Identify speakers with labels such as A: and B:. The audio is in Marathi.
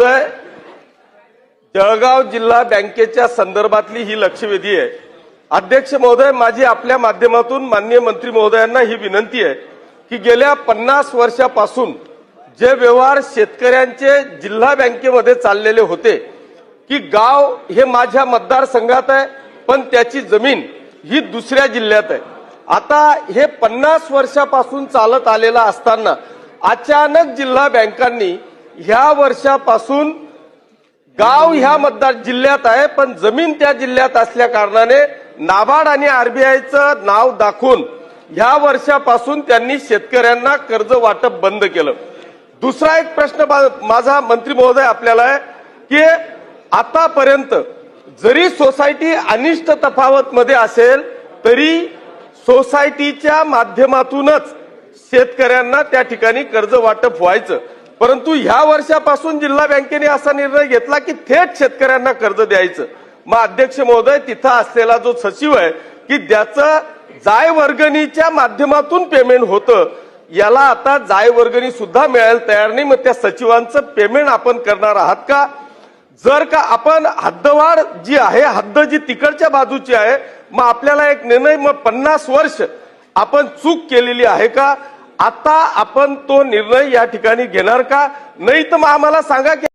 A: तर जळगाव जिल्हा बँकेच्या संदर्भातली ही लक्षवेधी आहे. अध्यक्ष महोदय माझी आपल्या माध्यमातून माननीय मंत्री महोदयांना ही विनंती आहे की गेल्या पन्नास वर्षापासून जे व्यवहार शेतकऱ्यांचे जिल्हा बँकेमध्ये चाललेले होते की गाव हे माझ्या मतदारसंघात आहे पण त्याची जमीन ही दुसऱ्या जिल्ह्यात आहे. आता हे पन्नास वर्षापासून चालत आलेलं असताना अचानक जिल्हा बँकांनी ह्या वर्षापासून गाव ह्या मतदार जिल्ह्यात आहे पण जमीन त्या जिल्ह्यात असल्या कारणाने नाबार्ड आणि आरबीआयचं नाव दाखवून ह्या वर्षापासून त्यांनी शेतकऱ्यांना कर्ज वाटप बंद केलं. दुसरा एक प्रश्न माझा मंत्री महोदय आपल्याला आहे की आतापर्यंत जरी सोसायटी अनिष्ट तफावत मध्ये असेल तरी सोसायटीच्या माध्यमातूनच शेतकऱ्यांना त्या ठिकाणी कर्ज वाटप व्हायचं. परंतु ह्या वर्षापासून जिल्हा बँकेने असा निर्णय घेतला की थेट शेतकऱ्यांना कर्ज द्यायचं. मग अध्यक्ष महोदय तिथं असलेला जो सचिव आहे की ज्याचं जाय वर्गणीच्या माध्यमातून पेमेंट होतं याला आता जाय वर्गणी सुद्धा मिळायला तयार नाही. मग त्या सचिवांचं पेमेंट आपण करणार आहात का? जर का आपण हद्दवाढ जी आहे हद्द जी तिकडच्या बाजूची आहे मग आपल्याला एक निर्णय मग पन्नास वर्ष आपण चूक केलेली आहे का? आता आपण तो निर्णय या ठिकाणी घेणार का? नाही तर मग आम्हाला सांगा की